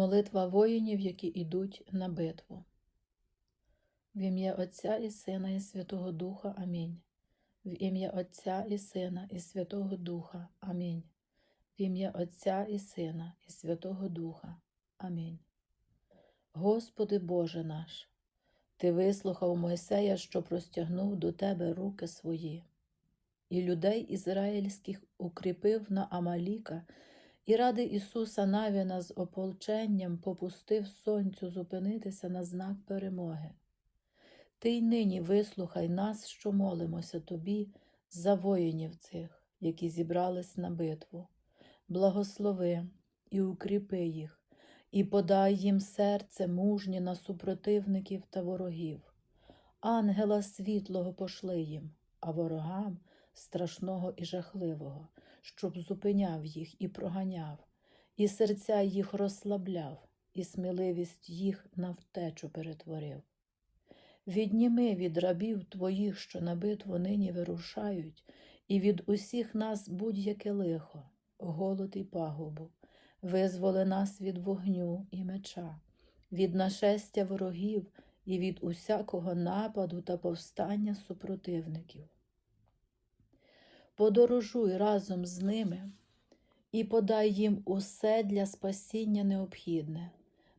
Молитва воїнів, які йдуть на битву. В ім'я Отця і Сина, і Святого Духа. Амінь. В ім'я Отця і Сина, і Святого Духа. Амінь. В ім'я Отця і Сина, і Святого Духа. Амінь. Господи Боже наш, Ти вислухав Мойсея, що простягнув до Тебе руки свої, і людей ізраїльських укріпив на Амаліка, і ради Ісуса Навіна з ополченням попустив сонцю зупинитися на знак перемоги. Ти й нині вислухай нас, що молимося Тобі за воїнів цих, які зібрались на битву. Благослови і укріпи їх, і подай їм серце мужнє на супротивників та ворогів. Ангела світлого пошли їм, а ворогам страшного і жахливого, щоб зупиняв їх і проганяв, і серця їх розслабляв, і сміливість їх на втечу перетворив. Відніми від рабів твоїх, що на битву нині вирушають, і від усіх нас будь-яке лихо, голод і пагубу, визволи нас від вогню і меча, від нашестя ворогів і від усякого нападу та повстання супротивників. Подорожуй разом з ними і подай їм усе для спасіння необхідне.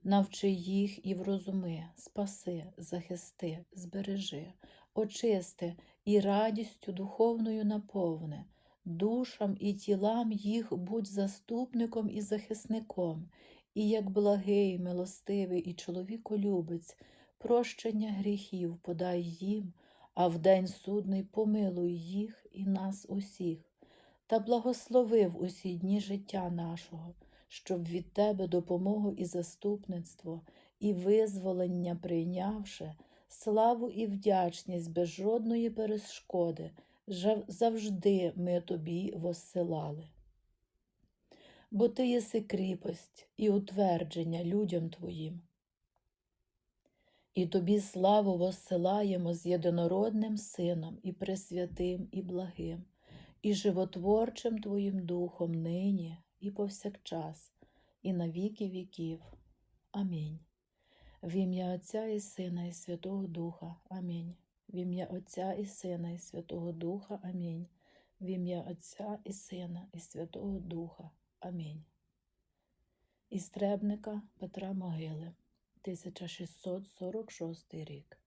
Навчи їх і врозуми, спаси, захисти, збережи, очисти і радістю духовною наповни, душам і тілам їх будь заступником і захисником, і як благий, милостивий і чоловіколюбець, прощення гріхів подай їм, а в день судний помилуй їх і нас усіх, та благослови в усі дні життя нашого щоб від Тебе допомогу і заступництво, і визволення прийнявши, славу і вдячність без жодної перешкоди, завжди ми Тобі воссилали. Бо Ти єси кріпость і утвердження людям Твоїм. І Тобі славу воссилаємо з єдинородним Сином, і Пресвятим, і благим, і животворчим Твоїм Духом нині і повсякчас, і на віки віків. Амінь. В ім'я Отця і Сина, і Святого Духа. Амінь. В ім'я Отця і Сина, і Святого Духа. Амінь. В ім'я Отця і Сина, і Святого Духа. Амінь. Істребника Петра Могили, 1646 рік.